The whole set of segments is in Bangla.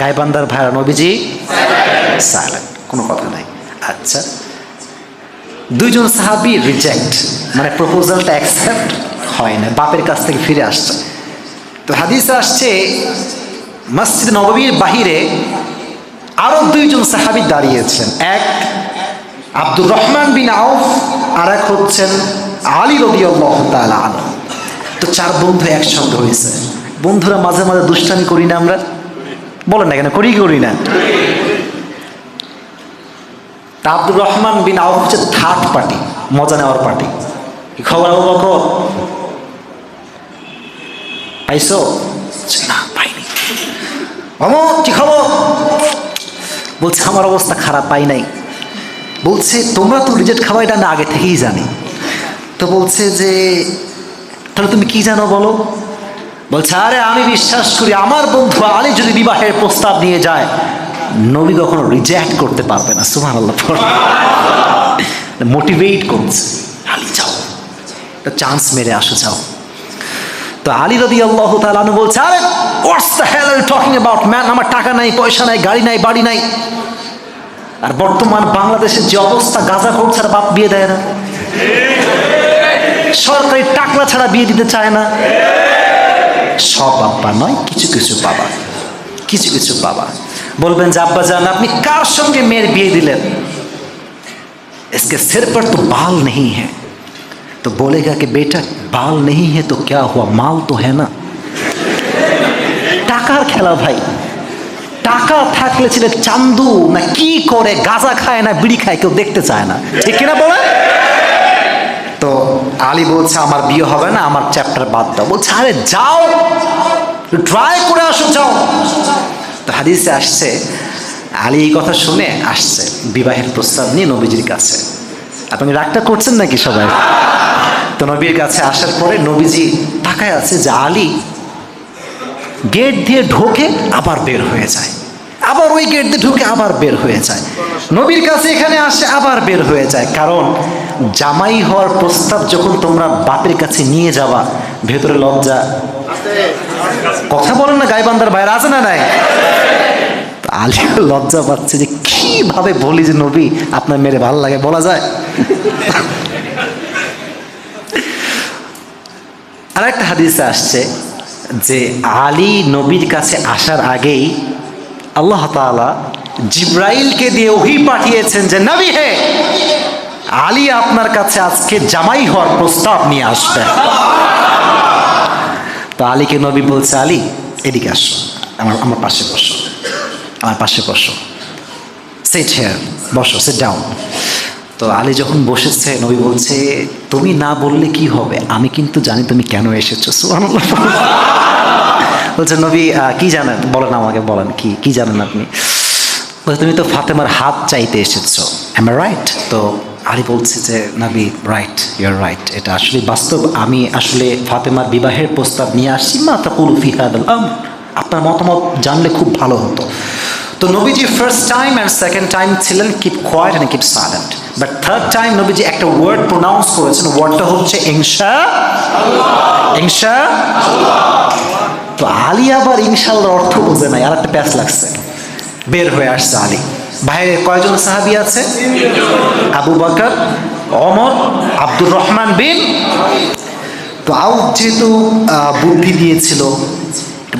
গাইবান্দার ভাইরা নবীজি কোনো কথা নাই। আচ্ছা। দুইজন সাহাবি রিজেক্ট মানে প্রপোজালটা অ্যাকসেপ্ট হয় না, বাপের কাছ থেকে ফিরে আসছে। তো হাদিসে আসছে, মসজিদ নববীর বাহিরে আরও দুইজন সাহাবি দাঁড়িয়েছেন। এক আব্দুর রহমান বিন আউফ আর এক হচ্ছেন আলী রবি তো চার বন্ধু একসঙ্গে হয়েছে। বন্ধুরা মাঝে মাঝে দুষ্টামি করি না আমরা। বলেন না কেন? করি করি না? তা আব্দুর রহমান বিন আউফ হচ্ছে থার্ড পার্টি, মজা নেওয়ার পার্টি। খবর আবু পাইছো? না, পাইনি। কি খবর? বলছে, আমার অবস্থা খারাপ, পাই নাই। বলছে, তোমরা তো রিজেক্ট খাওয়া এটা না আগে থেকেই জানি। তো বলছে যে, তাহলে তুমি কি জানো বলো? বলছে, আরে, আমি বিশ্বাস করি, আমার বন্ধু আলী যদি বিবাহের প্রস্তাব নিয়ে যায়, নবী কখনো রিজেক্ট করতে পারবে না সুমান আল্লাহ মোটিভেট করছে, আলী, যাও। চান্স মেরে আসো, যাও। তো আলী রদি আল্লাহ তালু বলছে, আরে what's the hell talking about man আমার টাকা নাই, পয়সা নাই, গাড়ি নাই, বাড়ি নাই। আর বর্তমান বাংলাদেশের যে অবস্থা, গাঁজা খোর ছাড়া বাপ বিয়ে দেয় না। সরকারি টাকলা ছাড়া বিয়ে দিতে চায় না। সব আব্বা নয় কিছু কিছু বাবা কিছু কিছু বাবা বলবেন যে আব্বা জান আপনি কার সঙ্গে মেয়ের বিয়ে দিলেন इसके सिर पर तो बाल नहीं है तो बोलेगा कि बेटा बाल नहीं है तो क्या हुआ माल तो है ना টাকার খেলা ভাই টাকা থাকলে ছেলে চান্দু না কি করে গাঁজা খায় না বিড়ি খায় কেউ দেখতে চায় না ঠিক কিনা বলে তো আলী বলছে, আমার বিয়ে হবে না, আমার চ্যাপ্টার বাদ দাও। বলছে, আরে যাও ট্রাই করে আসো, যাও। তো হাদিসে আসছে, আলী এই কথা শুনে আসছে, বিবাহের প্রস্তাব নিয়ে নবীজির কাছে। আপনি রাগটা করছেন নাকি সবাই? তো নবীর কাছে আসার পরে নবীজি তাকায় আছে যে আলী গেট দিয়ে ঢোকে আবার বের হয়ে যায়। আবার ওই গেট দিয়ে ঢুকে আবার বের হয়ে যায়। নবীর কাছে এখানে আসে, আবার বের হয়ে যায়। কারণ জামাই হওয়ার প্রস্তাব যখন তোমরা বাপের কাছে নিয়ে যাবা, ভেতরে লজ্জা। কথা বলেন না গাইবান্দার বাইরে আছে না নাই? তো আলী লজ্জা পাচ্ছে যে কীভাবে বলি যে নবী, আপনার মেরে ভালো লাগে, বলা যায়? আর একটা হাদিসে আসছে যে আলী নবীর কাছে আসার আগেই আল্লাহ তাআলা জিব্রাইলকে দিয়ে ওহি পাঠিয়েছেন যে, নবী হে, আলী আপনার কাছে আজকে জামাই হওয়ার প্রস্তাব নিয়ে আসবে। তো আলীকে নবী বলছে, আলী, এদিকে আসো, আমার আমার পাশে বসো, আমার পাশে বসো। সেট হেয়ার বসো সেট ডাউন তো আলী যখন বসেছে, নবী বলছে, তুমি না বললে কি হবে? আমি কিন্তু জানি তুমি কেন এসেছ, সুবহানাল্লাহ। বলছে, নবী কি জানেন? বলেন আমাকে, বলেন, কি কি জানেন আপনি? বলছে, তুমি তো ফাতেমার হাত চাইতে এসেছ এম রাইট তো আলী বলছে যে, নবী রাইট ইউর রাইট এটা আসলে বাস্তব। আমি আসলে ফাতেমার বিবাহের প্রস্তাব নিয়ে আসছি, মা তা কুলফি হাদাল আপনার মতামত জানলে খুব ভালো হতো। তো নবীজি first time and second time ছিলেন keep quiet and keep silent but third time নবীজি একটা ওয়ার্ড প্রোনাউন্স করেছেন ওয়ার্ডটা হচ্ছে ইংসা ইংসা তো আলী আবার ইনশাল্লাহ অর্থ বোঝে নাই আর একটা প্যাস লাগছে। বের হয়ে আসছে আলী। বাইরে কয়জন সাহাবি আছে? আবু বকর অমর আব্দুর রহমান বিন। তো আউট যেহেতু বুদ্ধি দিয়েছিল,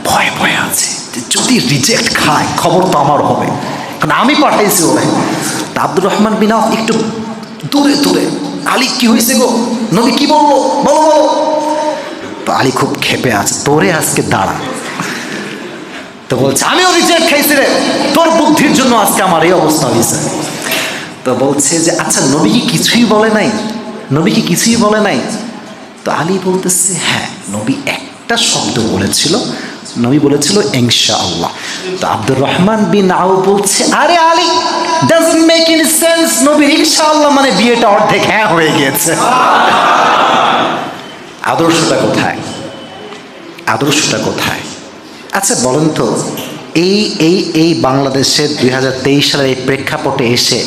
ভয় ভয় আছে। যদি রিজেক্ট খায়, খবর তো আমার হবে। কারণ আমি পাঠাইছি ওরে। তা আব্দুর রহমান বিন একটু দূরে দূরে। আলী, কি হয়েছে গো? নবী কি বলল? বলো বলো। আলী খুব খেপে আছে, তোরে আজকে দাঁড়া। তো বলছে আমিও রিজেক্ট খাইছি রে, তোর বুদ্ধির জন্য আজকে আমার এই অবস্থা হয়েছে। তো বলছে যে আচ্ছা নবী কি কিছুই বলে নাই? নবী কি কিছুই বলে নাই? তো আলী বলতেছে হ্যাঁ নবী একটা শব্দ বলেছিল। নবী বলেছিল ইনশা আল্লাহ তো আব্দুর রহমান বিন আউ বলছে, আরে Ali doesn't make in sense নবী ইনশা আল্লাহ মানে বিয়েটা অর্ধেক হ্যাঁ হয়ে গিয়েছে। আদর্শটা কোথায়? আদর্শটা কোথায়? আচ্ছা বলেন তো, এই এই এই বাংলাদেশের দুই হাজার তেইশ সালের এই প্রেক্ষাপটে এসে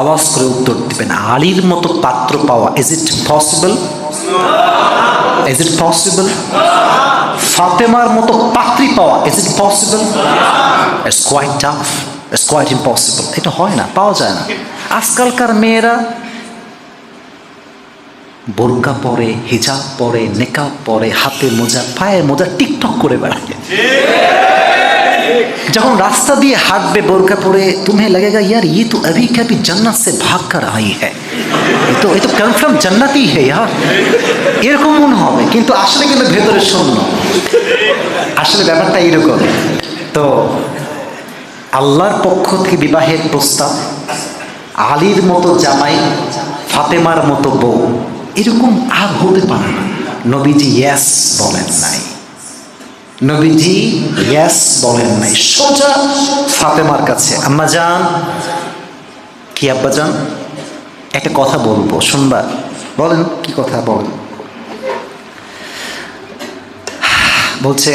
আওয়াজ করে উত্তর দিবেন, আলীর মতো পাত্র পাওয়া is it possible is it possible ফাতেমার মতো পাত্রী পাওয়া is it possible it's quite tough it's quite impossible এটা হয় না, পাওয়া যায় না। আজকালকার মেয়েরা বোরকা পরে, হিজাব পরে, নেকাব পরে, হাতে মোজা, পায়ে মোজা, টিকটক করে বেড়ায়। যখন রাস্তা দিয়ে হাঁটবে বোরকা পরে, তুমি লাগেগা, ইয়ার ইয়ে তো অভি কবি জান্নাত সে ভাগ কর আই হ্যাঁ এই তো কনফার্ম জান্নাতই হ্যাঁ এরকম মনে হবে, কিন্তু আসলে কিন্তু ভেতরে শূন্য। আসলে ব্যাপারটা এরকম তো, আল্লাহর পক্ষ থেকে বিবাহের প্রস্তাব, আলীর মতো জামাই, ফাতেমার মতো বউ। এরকম আর হতে পারে না। নবীজি ইয়াস বলেন নাই। নবীজি ইয়াস বলেন নাই। সোজা ফাতেমার কাছে, আম্মা যান কি আব্বা যান একটা কথা বলব, শুনবা। বলেন, কি কথা বলেন? বলছে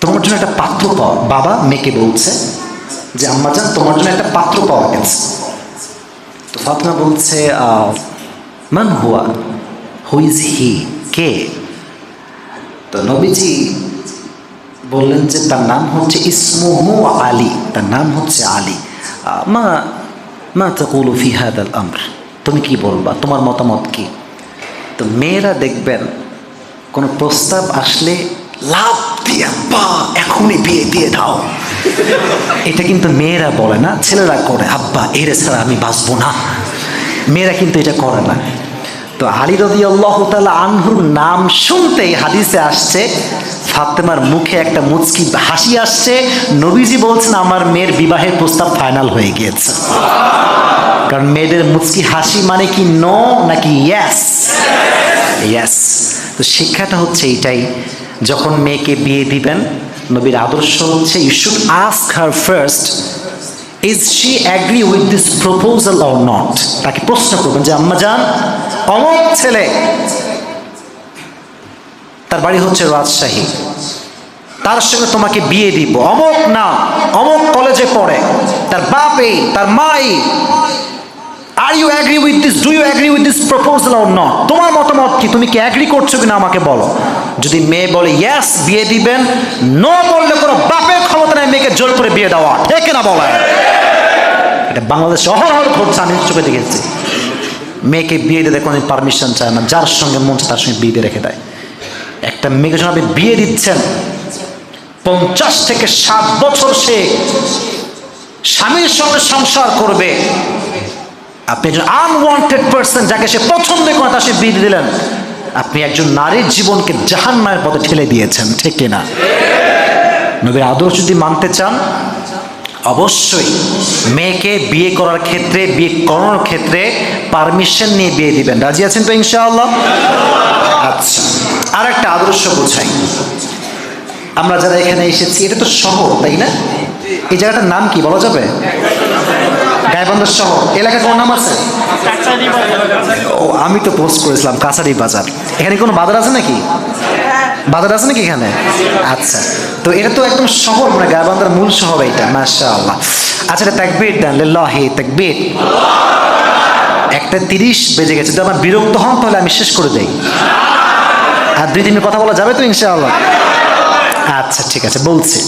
তোমার জন্য একটা পাত্র পাওয়া, বাবা, মেয়েকে বলছে যে, আম্মা যান তোমার জন্য একটা পাত্র পাওয়া গেছে। তো ফাতেমা বলছে মান হুয়া হু ইজ হি কে? তো নবীজি বললেন যে তার নাম হচ্ছে ইসমুহু আলী, তার নাম হচ্ছে আলী। মা মা তকুলু ফি হাদাল আমর, তুমি কি বলবা? তোমার মতামত কি? তো মেয়েরা দেখবেন, কোনো প্রস্তাব আসলে লাভ দিয়ে বা এখনই বিয়ে দিয়ে দাও। এটা কিন্তু মেয়েরা বলে না, ছেলেরা করে। আব্বা এর ছাড়া আমি বাঁচবো না। মেয়েরা কিন্তু এটা করে না। তো আলী রদি আল্লাহ তালা আনহুর নাম শুনতেই হাদিসে আসছে, ফাতেমার মুখে একটা মুচকি হাসি আসছে, নবীজি বলছেন, আমার মেয়ের বিবাহের প্রস্তাব ফাইনাল হয়ে গিয়েছে। কারণ মেয়েদের মুচকি হাসি মানে কি নো নাকি ইয়াস ইয়াস তো শিক্ষাটা হচ্ছে এইটাই, যখন মেয়েকে বিয়ে দিবেন নবীর আদর্শ হচ্ছে you should ask her first is she agree with this proposal or not তাকে প্রশ্ন করবেন যে, আম্মা যান অমক ছেলে। তার বাড়ি হচ্ছে রাজশাহী। তার সঙ্গে তোমাকে বিয়ে দিব। অমক না অমক কলেজে পড়ে। তার বাপে, তার মাই are you agree with this do you agree with this proposal or not তোমার মতামত কি? তুমি কি অ্যাগ্রি করছ কিনা আমাকে বলো। যদি মেয়ে বলে ইয়াস বিয়ে দিবেন নো বললে কোনো বাপের ক্ষমতা নেই, মেয়েকে জোর করে বিয়ে দেওয়া। ঠিক না বলে এটা বাংলাদেশ অহরহ ঘটছে আমি চোখে দেখেছি। মেয়েকে বিয়ে দিতে কোনো পারমিশন চায় না, যার সঙ্গে মন তার সঙ্গে বিয়ে দিয়ে রেখে দেয়। একটা মেয়েকে যখন আপনি বিয়ে দিচ্ছেন, পঞ্চাশ থেকে ষাট বছর সে স্বামীর সঙ্গে সংসার করবে। আপনি একজন আনওয়ান্টেড পার্সন যাকে সে পছন্দ করে তার সে বিয়ে দিলেন আপনি একজন নারীর জীবনকে জাহান্নামের পথে ঠেলে দিয়েছেন, ঠিক কিনা? নবীর আদর্শ যদি মানতে চান, অবশ্যই মেয়েকে বিয়ে করার ক্ষেত্রে, বিয়ে করানোর ক্ষেত্রে পারমিশন নিয়ে বিয়ে দিবেন। রাজি আছেন তো ইনশাআল্লাহ? আচ্ছা আর একটা আদর্শ বোঝাই। আমরা যারা এখানে এসেছি, এটা তো শহর, তাই না? এই জায়গাটার নাম কি বলা যাবে? গাইবান্ধব শহর। এলাকা কোন নাম আছে? ও আমি তো পোস্ট করেছিলাম কাছারি বাজার। এখানে কোনো বাজার আছে নাকি? বাজার আছে নাকি এখানে? আচ্ছা তো এটা তো একদম শহর মানে গাইবান্ধার মূল শহর এটা মাশা আল্লাহ আচ্ছা এটা তাকবীর দেন লিল্লাহি তাকবীর। একটা তিরিশ বেজে গেছে যদি আমার বিরক্ত হন তাহলে আমি শেষ করে দেই। আর দুই দিনে কথা বলা যাবে তো ইনশাআল্লাহ? আচ্ছা ঠিক আছে বলছি।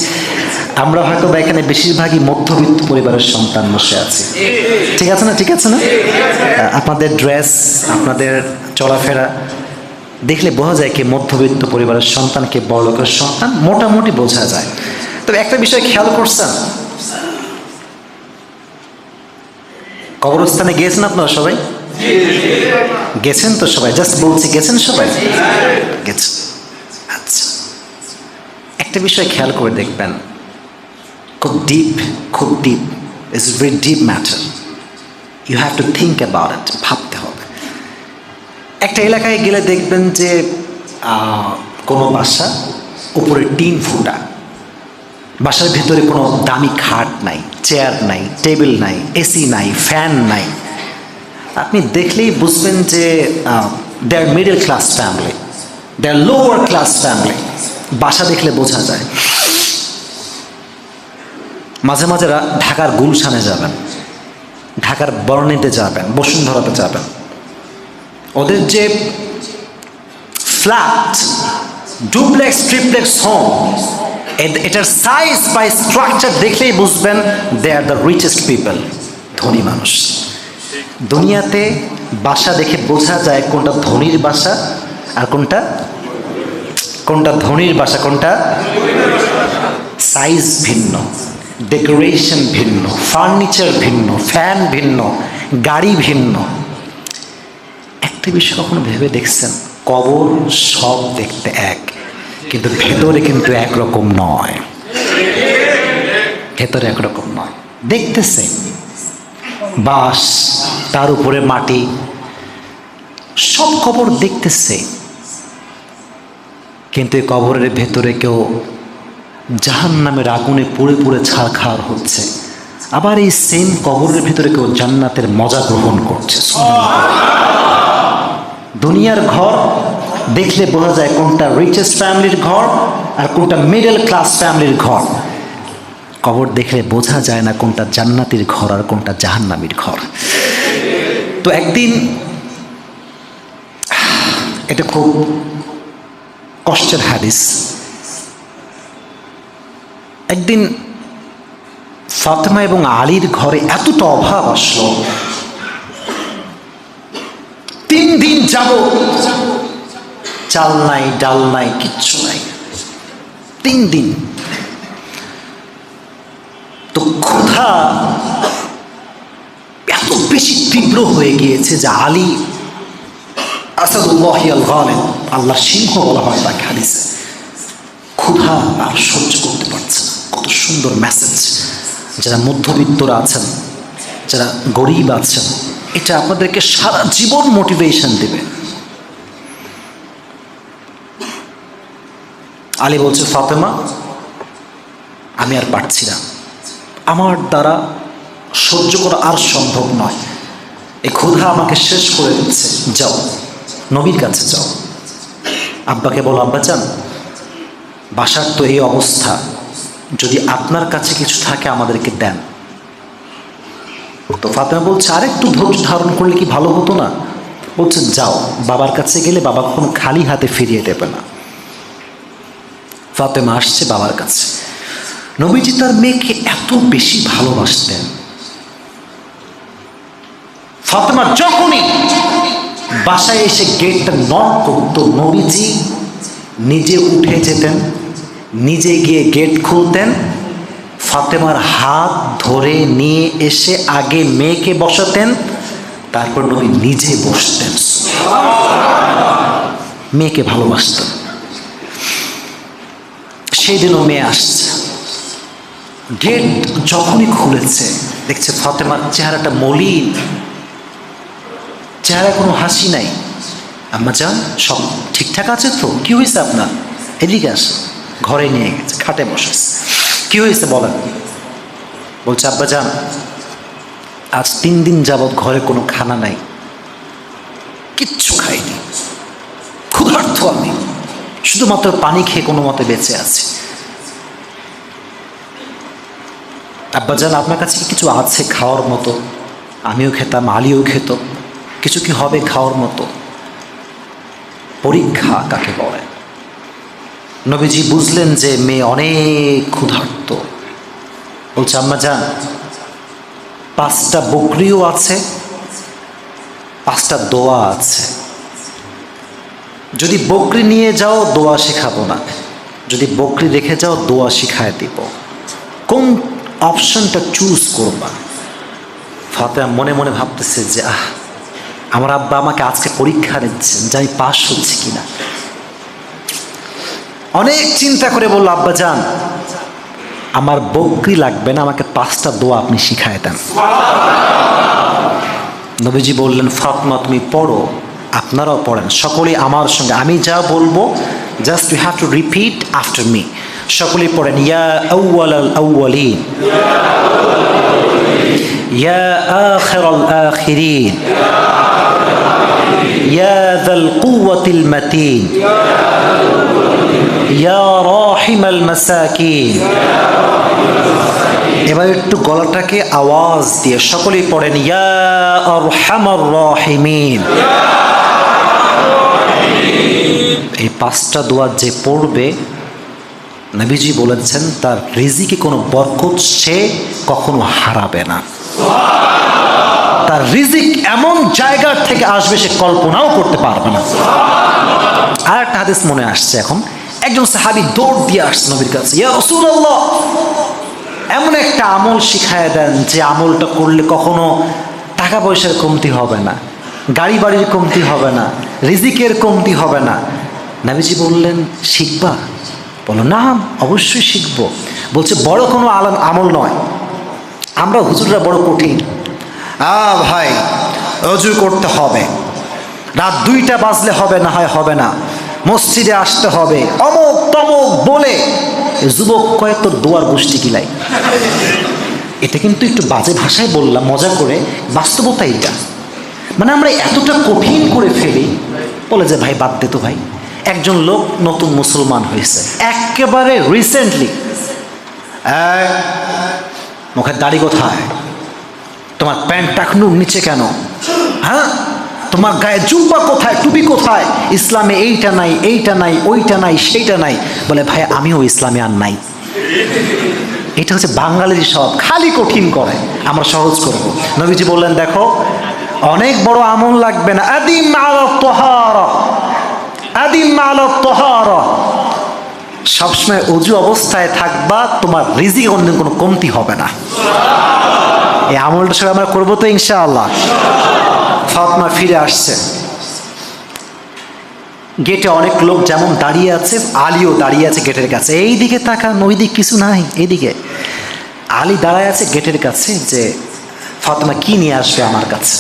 আমরা হয়তো বা এখানে বেশিরভাগই মধ্যবিত্ত পরিবারের সন্তান বসে আছি। ঠিক আছে না? ঠিক আছে না? আপনাদের ড্রেস আপনাদের চলাফেরা দেখলে বোঝা যায় কি মধ্যবিত্ত পরিবারের সন্তান কে বড় লোকের সন্তান মোটামুটি বোঝা যায়। তবে একটা বিষয় খেয়াল করছেন? কবরস্থানে গিয়েছেন আপনারা সবাই? গেছেন তো সবাই? জাস্ট বলছি, গেছেন সবাই? গেছেন। আচ্ছা। একটা বিষয় খেয়াল করে দেখবেন। খুব ডিপ খুব deep is very deep matter you have to think about it ভাবতে হবে। একটা এলাকায় গেলে দেখবেন যে কোনো বাসা উপরে টিন ফুটা। বাসার ভিতরে কোনো দামি খাট নাই চেয়ার নাই টেবিল নাই এসি নাই ফ্যান নাই। আপনি দেখলেই বুঝবেন যে they are middle class family they are lower class family বাসা দেখলে বোঝা যায়। মাঝে মাঝে ঢাকার গুলশানে যাবেন, ঢাকার বর্ণিতে যাবেন, বসুন্ধরাতে যাবেন। ওদের যে ফ্ল্যাট ডুপ্লেক্স ট্রিপ্লেক্স হোম এটার সাইজ বা স্ট্রাকচার দেখলেই বুঝবেন they are the richest people ধনী মানুষ। দুনিয়াতে বাসা দেখে বোঝা যায় কোনটা ধনীর বাসা আর কোনটা কোনটা ধনীর বাসা, কোনটা সাইজ ভিন্ন। ডেকোরেশন ভিন্ন ফার্নিচার ভিন্ন ফ্যান ভিন্ন গাড়ি ভিন্ন একটা বিষয় কখনো ভেবে দেখছেন? কবর সব দেখতে এক, কিন্তু ভেতরে কিন্তু একরকম নয়। ভেতরে একরকম নয়। দেখতেছে বাঁশ, তার উপরে মাটি। সব কবর দেখতেছে। কিন্তু এই কবরের ভেতরে কেউ জাহান নামের আগুনে পুড়ে পুড়ে ছাড়খাড় হচ্ছে। আবার এই সেম কবরের ভিতরে কেউ জান্নাতের মজা গ্রহণ করছে। দুনিয়ার ঘর, দেখলে বোঝা যায় কোনটা রিচেস্ট ফ্যামিলির ঘর আর কোনটা মিডল ক্লাস ফ্যামিলির ঘর। কবর দেখলে বোঝা যায় না কোনটা জান্নাতির ঘর আর কোনটা জাহান্নামির ঘর। তো একদিন, এটা খুব কষ্টের হাদিস। একদিন ফাতেমা এবং আলীর ঘরে এতটা অভাব আসলো। তিন দিন যাব। চাল নাই, ডাল নাই, কিচ্ছু নাই। তিন দিন। তো ক্ষুধা এত বেশি তীব্র হয়ে গিয়েছে যে আলী আসাদুল্লাহ আল্লাহ সিংহ বলা হয় তাকে হাদিসে। ক্ষুধা আর সহ্য সুন্দর মেসেজ যারা মধ্যবিত্তরা আছেন, যারা গরিব আছেন, এটা আপনাদেরকে সারা জীবন মোটিভেশন দেবে। আলী বলছে, ফাতেমা, আমি আর পারছি না। আমার দ্বারা সহ্য করা আর সম্ভব নয়। এই ক্ষুধা আমাকে শেষ করে দিচ্ছে। যাও, নবীর কাছে যাও। আব্বাকে বলো, আব্বা চান বাসার তো এই অবস্থা। যদি আপনার কাছে কিছু থাকে, আমাদেরকে দেন। তো ফাতেমা বলছে আরেকটু ধৈর্য ধারণ করলে কি ভালো হতো না? বলছে, যাও, বাবার কাছে গেলে বাবা কখনো খালি হাতে ফিরিয়ে দেবে না। ফাতেমা আসছে বাবার কাছে। নবীজি তার মেয়েকে এত বেশি ভালোবাসতেন। ফাতেমা যখনই বাসায় এসে গেটটা নক করত, নবীজি নিজে উঠে যেতেন। নিজে গিয়ে গেট খুলতেন। ফাতেমার হাত ধরে নিয়ে এসে আগে মেয়েকে বসাতেন, তারপর নবী নিজে বসতেন। মেয়েকে ভালোবাসতেন। সেই দিনও মেয়ে আসছে। গেট যখনই খুলেছে, দেখছে ফাতেমার চেহারাটা মলিন। চেহারা কোনো হাসি নাই। আম্মা যান, সব ঠিকঠাক আছে তো? কি হয়েছে আপনার? এদিকে আস ঘরে নিয়ে গেছে, খাটে বসেছে। কি হয়েছে বলেন বলছে, আব্বা যান, আজ তিন দিন যাবৎ ঘরে কোনো খানা নাই। কিচ্ছু খাইনি। ক্ষুধার্থ আমি। শুধুমাত্র পানি খেয়ে কোনো মতে বেঁচে আছি। আব্বাজান আপনার কাছে কিছু আছে খাওয়ার মতো? আমিও খেতাম, আলিও খেত। কিছু কি হবে খাওয়ার মতো? পরীক্ষা কাকে বলে? নবীজি বুঝলেন যে মেয়ে অনেক ক্ষুধার্ত। বলছে, আম্মা যান, পাঁচটা বকরিও আছে, পাঁচটা দোয়া আছে। যদি বকরি নিয়ে যাও, দোয়া শেখাবো না। যদি বকরি রেখে যাও, দোয়া শিখায় দিব। কোন অপশনটা চুজ করবা? ফাতেমা মনে মনে ভাবতেছে যে, আহ, আমার আব্বা আমাকে আজকে পরীক্ষা নিচ্ছেন যে আমি পাশ হচ্ছি কিনা। অনেক চিন্তা করে বলল, আব্বা যান, আমার বকরি লাগবে না, আমাকে পাঁচটা দোয়া আপনি শিখায় দেন। নবীজি বললেন, ফাতমা, তুমি পড়ো, আপনারাও পড়েন, সকলেই আমার সঙ্গে। আমি যা বলব just you have to repeat after me সকলেই পড়েন, ইয়া আউয়াল আল আউয়ালিন ইয়া আখির আল আখিরিন। কুওয়াতিল মাতিন। ইয়া রাহিমাল এবার একটু গলাটাকে আওয়াজ দিয়ে সকলেই পড়েন রাহিমিন। এই পাঁচটা দোয়া যে পড়বে, নবীজি বলেছেন, তার রিজিকে কোনো বরকত সে কখনো হারাবে না। তার রিজিক এমন জায়গার থেকে আসবে সে কল্পনাও করতে পারবে না। আর একটা হাদিস মনে আসছে এখন। একজন সাহাবি দৌড় দিয়ে আসছে নবীর কাছে। এমন একটা আমল শিখায় দেন যে আমলটা করলে কখনো টাকা পয়সার কমতি হবে না, গাড়ি বাড়ির কমতি হবে না, রিজিকের কমতি হবে না। নাবিজি বললেন, শিখবা? বলো, না, অবশ্যই শিখব। বলছে, বড় কোনো আলাম আমল নয়। আমরা হুজুররা বড় কঠিন। আ ভাই অজু করতে হবে। রাত দুইটা বাজলে হবে না হয় হবে না। মসজিদে আসতে হবে। অমক তমক বলে। যুবক কয়েক তোর দোয়ার গোষ্ঠী কিলাই এটা কিন্তু একটু বাজে ভাষায় বললাম, মজা করে। বাস্তবতা এটা মানে আমরা এতটা কঠিন করে ফেলি। বলে যে, ভাই, বাদ দে তো ভাই। একজন লোক নতুন মুসলমান হয়েছে। একেবারে রিসেন্টলি মুখের দাড়ি কোথায়? তোমার প্যান্ট টাকনুর নিচে কেন? হ্যাঁ? তোমার গায়ে জুব্বা কোথায়, টুপি কোথায়? ইসলামে এইটা নাই এইটা নাই, ওইটা নাই, সেইটা নাই। বলে, ভাই, আমিও ইসলামে আর নাই। এটা হচ্ছে বাঙালির সব খালি কঠিন করে। আমরা সহজ করব। নবীজি বললেন, দেখো, অনেক বড় আমল লাগবে না। আদিম আলো তোহার। আদিম আলো তোহার। সবসময় অজু অবস্থায় থাকবা, তোমার রিজিক অন্য কোনো কমতি হবে না। এই আমলটা সবাই আমরা করব তো ইনশাআল্লাহ। ফাতমা ফিরে আসছে। গেটে অনেক লোক যেমন দাঁড়িয়ে আছে, আলীও দাঁড়িয়ে আছে গেটের কাছে। এই দিকে তাকান ওই দিক কিছু নাই, এইদিকে। আলী দাঁড়ায় আছে গেটের কাছে যে, ফাতেমা কি নিয়ে আসবে আমার কাছে?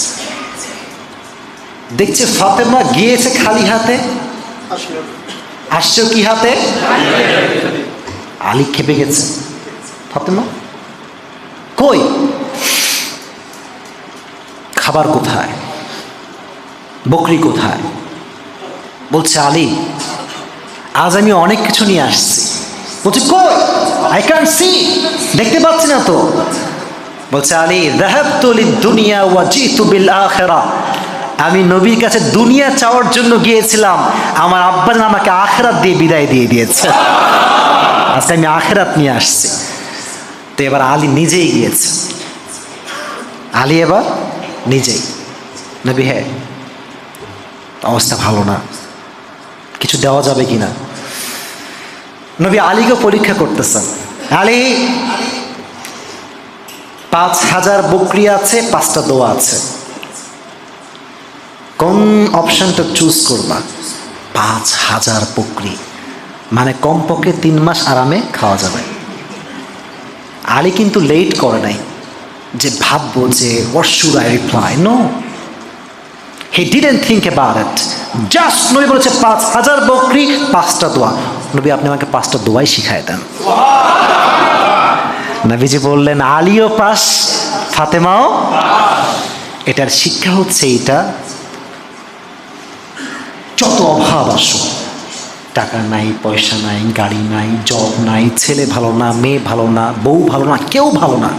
দেখছে ফাতেমা গিয়েছে খালি হাতে। আসছে কি হাতে? আলী খেপে গেছে। ফাতেমা? কই? খাবার কোথায়? বকরি কোথায়? বলছে, আলী, আজ আমি অনেক কিছু নিয়ে আসছি। বলছে আই ক্যান সি দেখতে পাচ্ছি না তো। বলছে, আলী দুনিয়া ওয়া জিতু বিল আখিরা আমি নবীর কাছে দুনিয়া চাওয়ার জন্য গিয়েছিলাম। আমার আব্বা আমাকে আখেরাত দিয়ে বিদায় দিয়ে দিয়েছে। আজকে আমি আখেরাত নিয়ে আসছি। তো এবার আলী নিজেই গিয়েছে। আলী এবার নিজেই। নবী হ্যাঁ অবস্থা ভালো না। কিছু দেওয়া যাবে কি না নবী আলীকে পরীক্ষা করতেছেন। আলী, পাঁচ হাজার বকরি আছে, পাঁচটা দোয়া আছে। কোন অপশনটা চুজ করবা? পাঁচ হাজার বকরি। মানে কমপক্ষে তিন মাস আরামে খাওয়া যাবে। আলী কিন্তু লেট করে নাই। যে ভাববো যে what should I reply no he didn't think about it just নবী বলেছে পাঁচ হাজার বকরি পাঁচটা দোয়া। নবী আপনি আমাকে পাঁচটা দোয়াই শিখাই দেন। নবীজি বললেন আলিও পাস ফাতেমাও এটার শিক্ষা হচ্ছে এটা যত অভাব আসুক টাকা নাই পয়সা নাই গাড়ি নাই জব নাই ছেলে ভালো না মেয়ে ভালো না বউ ভালো না কেউ ভালো না।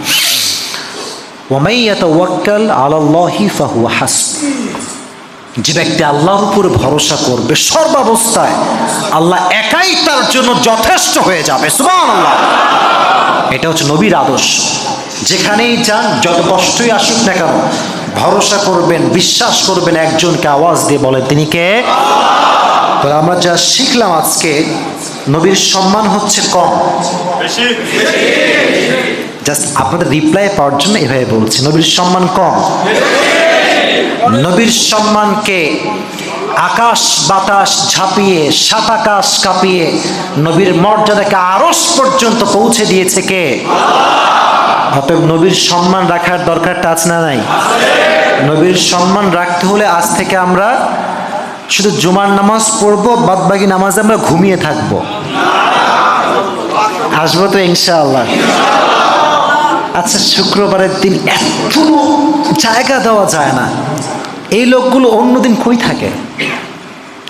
যে ব্যক্তি আল্লাহর উপরে ভরসা করবে, সর্বাবস্থায় আল্লাহ একাই তার জন্য যথেষ্ট হয়ে যাবে। সুবহানাল্লাহ। এটা হচ্ছে নবীর আদর্শ। যেখানেই যান, যত কষ্টই আসুক না কেন, ভরসা করবেন, বিশ্বাস করবেন, একজনকে আওয়াজ দিয়ে বলেন, তিনি কে? আমরা যা শিখলাম আজকে নবীর সম্মান হচ্ছে কম। জাস্ট আপনাদের রিপ্লাই পাওয়ার জন্য এভাবে বলছি নবীর সম্মান কম। নবীর সম্মানকে আকাশ বাতাস ঝাঁপিয়ে সাত আকাশ কাঁপিয়ে নবীর মর্যাদাকে আরস পর্যন্ত পৌঁছে দিয়েছে কে? অতএব নবীর সম্মান রাখার দরকারটা আছে না নাই? নবীর সম্মান রাখতে হলে আজ থেকে আমরা শুধু জুমার নামাজ পড়ব, বাদবাকি নামাজে আমরা ঘুমিয়ে থাকব। আসব তো ইনশাআল্লাহ। আচ্ছা শুক্রবারের দিন এত জায়গা দেওয়া যায় না। এই লোকগুলো অন্যদিন কই থাকে?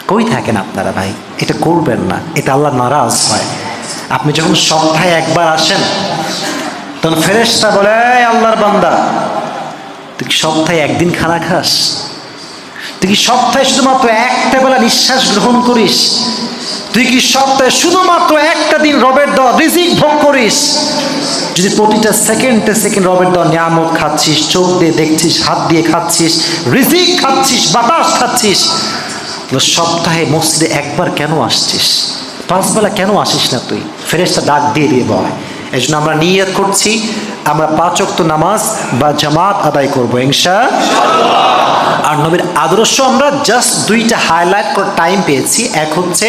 কই থাকেন আপনারা ভাই? এটা করবেন না। এটা আল্লাহ নারাজ হয়। আপনি যখন সপ্তাহে একবার আসেন, তখন ফেরেশতা বলে আল্লাহর বান্দা, তুই সপ্তাহে একদিন খানা খাস? তুই কি সপ্তাহে শুধুমাত্র একটা বেলা নিঃশ্বাস গ্রহণ করিস? তুই কি সপ্তাহে শুধুমাত্র একটা দিন রবের দেওয়া রিজিক ভোগ করিস? যদি প্রতিটা সেকেন্ডে সেকেন্ড রবের দেওয়া নিয়ামত খাচ্ছিস, চোখ দিয়ে দেখছিস, হাত দিয়ে খাচ্ছিস, রিজিক খাচ্ছিস, বাতাস খাচ্ছিস সপ্তাহে মসজিদে একবার কেন আসছিস? পাঁচবেলা কেন আসিস না তুই? ফেরেশতা ডাক দিয়ে দিয়ে বয় এই জন্য আমরা নিয়ত করছি, আমরা পাঁচ ওয়াক্ত নামাজ বা জামাত আদায় করব ইনশা আর নবীর আদর্শ আমরা জাস্ট দুইটা হাইলাইট করার টাইম পেয়েছি। এক হচ্ছে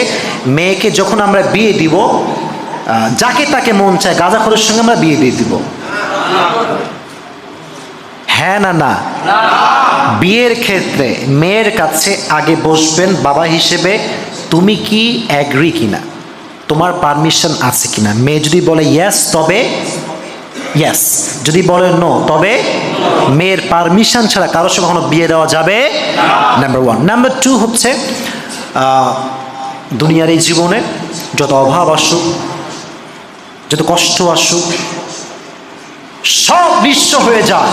মেয়েকে যখন আমরা বিয়ে দিব যাকে তাকে মন চায় গাঁজা গাঁজাখরের সঙ্গে আমরা বিয়ে দিয়ে দিব। হ্যাঁ না না? বিয়ের ক্ষেত্রে মেয়ের কাছে আগে বসবেন, বাবা হিসেবে, তুমি কি অ্যাগ্রি কিনা? তোমার পারমিশন আছে কিনা? মেয়ে যদি বলে ইয়েস তবে ইয়েস যদি বলে নো তবে মেয়ের পারমিশন ছাড়া কারোর সঙ্গে কখনো বিয়ে দেওয়া যাবে নাম্বার ওয়ান নাম্বার টু হচ্ছে দুনিয়ার এই জীবনে যত অভাব আসুক, যত কষ্ট আসুক, সব নিঃস্ব হয়ে যায়।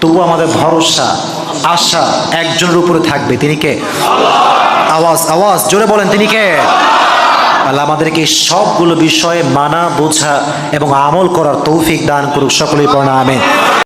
তবু আমাদের ভরসা, আশা একজনের উপরে থাকবে। তিনি কে? আওয়াজ আওয়াজ, জোরে বলেন, তিনি কে? আল্লাহ আমাদেরকে সবগুলো বিষয়ে মানা বোঝা এবং আমল করার তৌফিক দান করুক। সকলেই প্রণামে